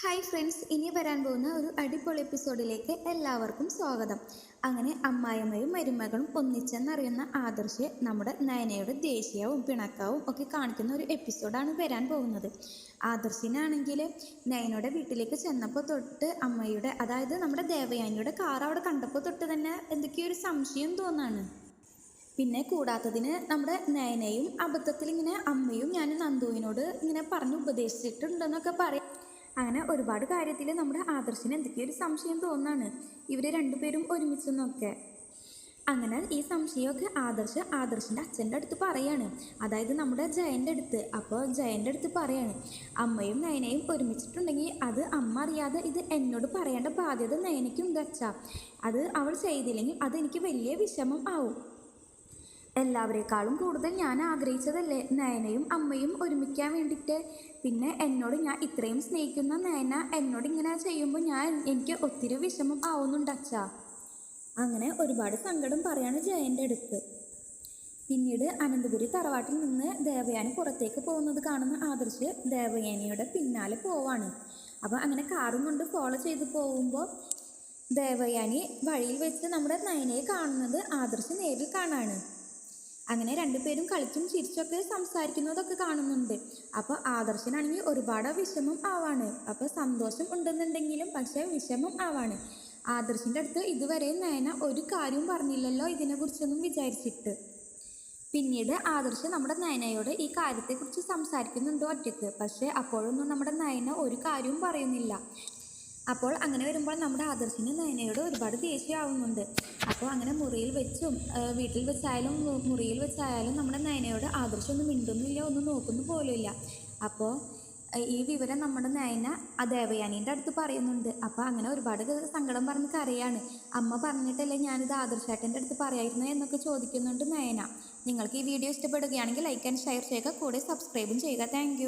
Hi friends ഇനി വരാൻ പോകുന്ന ഒരു അടിപൊളി എപ്പിസോഡിലേക്ക് എല്ലാവർക്കും സ്വാഗതം. അങ്ങനെ അമ്മായിമ്മയും മരുമകളും ഒന്നിച്ചെന്നറിയുന്ന ആദർശ് നമ്മുടെ നയനയുടെ ദേഷ്യവും പിണക്കവും ഒക്കെ കാണിക്കുന്ന ഒരു എപ്പിസോഡാണ് വരാൻ പോകുന്നത്. ആദർശിനാണെങ്കിൽ നയനയുടെ വീട്ടിലേക്ക് ചെന്നപ്പോൾ തൊട്ട് അമ്മയുടെ അതായത് നമ്മുടെ ദേവയാനിയുടെ കാർ അവിടെ കണ്ടപ്പോൾ തൊട്ട് തന്നെ എന്തൊക്കെയോ ഒരു സംശയം തോന്നാണ്. പിന്നെ കൂടാത്തതിന് നമ്മുടെ നയനയും അബദ്ധത്തിൽ ഇങ്ങനെ അമ്മയും ഞാൻ നന്ദുവിനോട് ഇങ്ങനെ പറഞ്ഞ് ഉപദേശിച്ചിട്ടുണ്ടെന്നൊക്കെ പറയാം. അങ്ങനെ ഒരുപാട് കാര്യത്തിൽ നമ്മുടെ ആദർശിന് എന്തൊക്കെയോ ഒരു സംശയം തോന്നാണ് ഇവർ രണ്ടുപേരും ഒരുമിച്ചെന്നൊക്കെ അങ്ങനെ ഈ സംശയമൊക്കെ ആദർശ് ആദർശിന്റെ അച്ഛന്റെ അടുത്ത് പറയാണ്. അതായത് നമ്മുടെ ജയന്റെ അടുത്ത്. അപ്പോൾ ജയന്റെ അടുത്ത് പറയാണ് അമ്മയും നയനയും ഒരുമിച്ചിട്ടുണ്ടെങ്കിൽ അത് അമ്മ അറിയാതെ ഇത് എന്നോട് പറയേണ്ട ബാധ്യത നയനയ്ക്കുണ്ട് അച്ഛ അത് അവൾ ചെയ്തില്ലെങ്കിൽ അതെനിക്ക് വലിയ വിഷമം ആവും. എല്ലാവരെക്കാളും കൂടുതൽ ഞാൻ ആഗ്രഹിച്ചതല്ലേ? നയനയും അമ്മയും ഒരുമിക്കാൻ വേണ്ടിയിട്ട് പിന്നെ എന്നോട് ഞാൻ ഇത്രയും സ്നേഹിക്കുന്ന നയന എന്നോട് ഇങ്ങനെ ചെയ്യുമ്പോൾ ഞാൻ എനിക്ക് ഒത്തിരി വിഷമം ആവുന്നുണ്ട് അച്ഛാ. അങ്ങനെ ഒരുപാട് സങ്കടം പറയാണ് ജയന്റെ അടുത്ത്. പിന്നീട് അനന്തപുരി തറവാട്ടിൽ നിന്ന് ദേവയാനി പുറത്തേക്ക് പോകുന്നത് കാണുന്ന ആദർശ് ദേവയാനിയുടെ പിന്നാലെ പോവാണ്. അപ്പോൾ അങ്ങനെ കാറും കൊണ്ട് ഫോളോ ചെയ്ത് പോകുമ്പോൾ ദേവയാനി വഴിയിൽ വെച്ച് നമ്മുടെ നയനയെ കാണുന്നത് ആദർശ് നേരിൽ കാണാണ്. അങ്ങനെ രണ്ടുപേരും കളിച്ചും ചിരിച്ചൊക്കെ സംസാരിക്കുന്നതൊക്കെ കാണുന്നുണ്ട്. അപ്പോൾ ആദർശനാണെങ്കിൽ ഒരുപാട് വിഷമം ആവാണ്. അപ്പോൾ സന്തോഷം ഉണ്ടെന്നുണ്ടെങ്കിലും പക്ഷേ വിഷമം ആവാണ്. ആദർശിന്റെ അടുത്ത് ഇതുവരെ നയന ഒരു കാര്യവും പറഞ്ഞില്ലല്ലോ ഇതിനെക്കുറിച്ചൊന്നും വിചാരിച്ചിട്ട്. പിന്നീട് ആദർശ് നമ്മുടെ നയനയോട് ഈ കാര്യത്തെക്കുറിച്ച് സംസാരിക്കുന്നുണ്ട് ഒറ്റയ്ക്ക് പക്ഷേ അപ്പോഴൊന്നും നമ്മുടെ നയന ഒരു കാര്യവും പറയുന്നില്ല. അപ്പോൾ അങ്ങനെ വരുമ്പോൾ നമ്മുടെ ആദർശിന് നയനയോട് ഒരുപാട് ദേഷ്യമാവുന്നുണ്ട്. അപ്പോൾ അങ്ങനെ മുറിയിൽ വെച്ചും വീട്ടിൽ വെച്ചായാലും മുറിയിൽ വെച്ചായാലും നമ്മുടെ നയനയോട് ആദർശം ഒന്നും മിണ്ടുന്നില്ല ഒന്നും നോക്കുന്നു പോലുമില്ല. അപ്പോൾ ഈ വിവരം നമ്മുടെ നയന ആ ദേവയാനീന്റെ അടുത്ത് പറയുന്നുണ്ട്. അപ്പോൾ അങ്ങനെ ഒരുപാട് സങ്കടം പറഞ്ഞ് കരയാണ്. അമ്മ പറഞ്ഞിട്ടല്ലേ ഞാനിത് ആദർശേട്ടന്റെ അടുത്ത് പറയായിരുന്നു എന്നൊക്കെ ചോദിക്കുന്നുണ്ട് നയന. നിങ്ങൾക്ക് ഈ വീഡിയോ ഇഷ്ടപ്പെടുകയാണെങ്കിൽ ലൈക്ക് ആൻഡ് ഷെയർ ചെയ്യുക. കൂടെ സബ്സ്ക്രൈബും ചെയ്യുക. താങ്ക്